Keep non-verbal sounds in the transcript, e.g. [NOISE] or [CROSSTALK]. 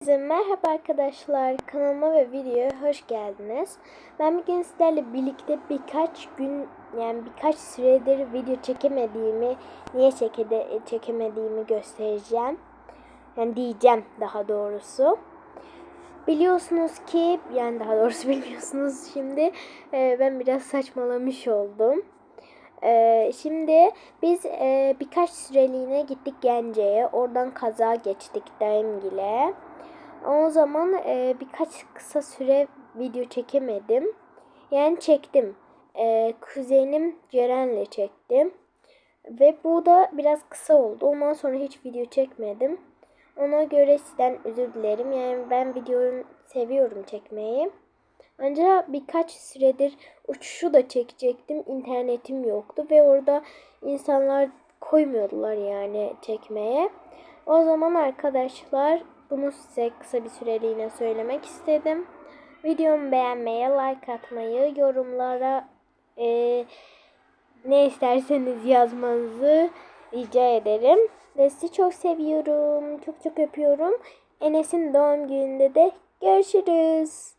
Herkese merhaba arkadaşlar. Kanalıma ve videoya hoş geldiniz. Ben bugün sizlerle birlikte birkaç gün yani birkaç süredir video çekemediğimi, niye çekede, çekemediğimi göstereceğim. Yani diyeceğim daha doğrusu. Biliyorsunuz ki yani daha doğrusu [LAUGHS] bilmiyorsunuz şimdi e, ben biraz saçmalamış oldum. Ee, şimdi biz e, birkaç süreliğine gittik Gence'ye. Oradan kaza geçtik dayımgile. O zaman e, birkaç kısa süre video çekemedim. Yani çektim. E, kuzenim Ceren'le çektim. Ve bu da biraz kısa oldu. Ondan sonra hiç video çekmedim. Ona göre sizden özür dilerim. Yani ben videoyu seviyorum çekmeyi. Ancak birkaç süredir uçuşu da çekecektim. İnternetim yoktu ve orada insanlar koymuyordular yani çekmeye. O zaman arkadaşlar bunu size kısa bir süreliğine söylemek istedim. Videomu beğenmeyi, like atmayı, yorumlara e, ne isterseniz yazmanızı rica ederim. Ve sizi çok seviyorum. Çok çok öpüyorum. Enes'in doğum gününde de görüşürüz.